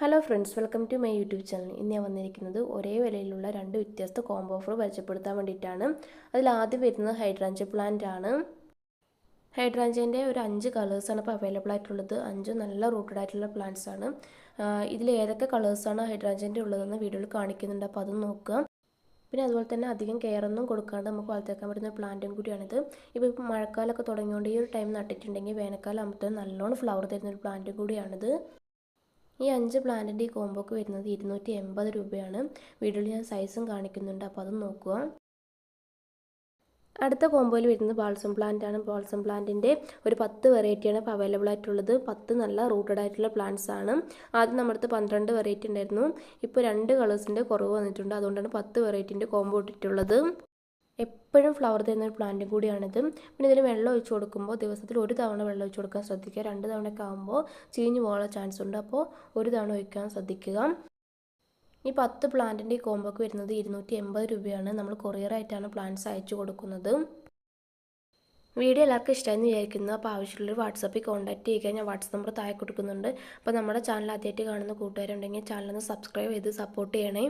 Hello friends welcome to my YouTube channel ഇന്ന് ഞാൻ വന്നിരിക്കുന്നത് ഒരേ വിലയിലുള്ള രണ്ട് വ്യത്യസ്ത കോംബോ ഓഫർ പരിചയപ്പെടുത്താൻ വേണ്ടിയിട്ടാണ്. അതിൽ ആദ്യം വരുന്നത് ഹൈഡ്രാഞ്ച പ്ലാന്റ് ആണ്. ഹൈഡ്രാഞ്ചേന്റെ ഒരു അഞ്ച് കളേഴ്സാണ് ഇപ്പോൾ അവൈലബിൾ ആയിട്ടുള്ളത്. അഞ്ച് നല്ല റൂട്ടഡ് ആയിട്ടുള്ള പ്ലാന്റ്സ് ആണ്. ഇതിൽ ഏതൊക്കെ കളേഴ്സാണ് ഹൈഡ്രാഞ്ചേന്റെ ഉള്ളതെന്ന് വീഡിയോയിൽ കാണിക്കുന്നുണ്ട്. അപ്പോൾ അതും നോക്കുക. പിന്നെ അതുപോലെ തന്നെ അധികം കെയർ ഒന്നും കൊടുക്കാണ്ട് നമുക്ക് വളർത്തിയേക്കാൻ പറ്റുന്ന പ്ലാന്റും കൂടിയാണിത്. ഇപ്പോൾ ഇപ്പോൾ മഴക്കാലമൊക്കെ തുടങ്ങിയോണ്ട് ഈ ഒരു ടൈം നട്ടിട്ടുണ്ടെങ്കിൽ വേനൽക്കാലം ആകുമ്പോഴത്തേക്കും നല്ലോണം ഫ്ലവർ തരുന്ന ഒരു പ്ലാന്റും കൂടിയാണിത്. ഈ അഞ്ച് പ്ലാന്റിന്റെ ഈ കോമ്പോക്ക് വരുന്നത് ഇരുന്നൂറ്റി എൺപത് രൂപയാണ്. വീഡിയോയിൽ ഞാൻ സൈസും കാണിക്കുന്നുണ്ട്. അപ്പോൾ അതും നോക്കുക. അടുത്ത കോമ്പോയിൽ വരുന്നത് ബാൾസം പ്ലാന്റ് ആണ്. ബാൾസം പ്ലാന്റിന്റെ ഒരു പത്ത് വെറൈറ്റിയാണ് ഇപ്പോൾ അവൈലബിൾ ആയിട്ടുള്ളത്. പത്ത് നല്ല റൂട്ടഡ് ആയിട്ടുള്ള പ്ലാന്റ്സ് ആണ്. ആദ്യം നമ്മുടെ പന്ത്രണ്ട് വെറൈറ്റി ഉണ്ടായിരുന്നു. ഇപ്പോൾ രണ്ട് കളേഴ്സിന്റെ കുറവ് വന്നിട്ടുണ്ട്. അതുകൊണ്ടാണ് പത്ത് വെറൈറ്റിന്റെ കോമ്പോ ഇട്ടിട്ടുള്ളത്. എപ്പോഴും ഫ്ലവർ തരുന്ന ഒരു പ്ലാന്റും കൂടിയാണിത്. പിന്നെ ഇതിന് വെള്ളം ഒഴിച്ച് കൊടുക്കുമ്പോൾ ദിവസത്തിൽ ഒരു തവണ വെള്ളം ഒഴിച്ച് കൊടുക്കാൻ ശ്രദ്ധിക്കുക. രണ്ട് തവണയൊക്കെ ആകുമ്പോൾ ചീഞ്ഞു പോകാനുള്ള ചാൻസ് ഉണ്ട്. അപ്പോൾ ഒരു തവണ ഒഴിക്കാൻ ശ്രദ്ധിക്കുക. ഈ പത്ത് പ്ലാന്റിന്റെ കോമ്പോക്ക് വരുന്നത് ഇരുന്നൂറ്റി എൺപത് രൂപയാണ്. നമ്മൾ കൊറിയറായിട്ടാണ് പ്ലാന്റ്സ് അയച്ചു കൊടുക്കുന്നത്. വീഡിയോ എല്ലാവർക്കും ഇഷ്ടമായെന്ന് വിചാരിക്കുന്നു. അപ്പോൾ ആവശ്യമുള്ളൊരു വാട്സപ്പിൽ കോൺടാക്ട് ചെയ്യുക. ഞാൻ വാട്സപ്പ് നമ്പർ താഴെ കൊടുക്കുന്നുണ്ട്. അപ്പോൾ നമ്മുടെ ചാനൽ ആദ്യമായിട്ട് കാണുന്ന കൂട്ടുകാരുണ്ടെങ്കിൽ ചാനലൊന്ന് സബ്സ്ക്രൈബ് ചെയ്ത് സപ്പോർട്ട് ചെയ്യണേ.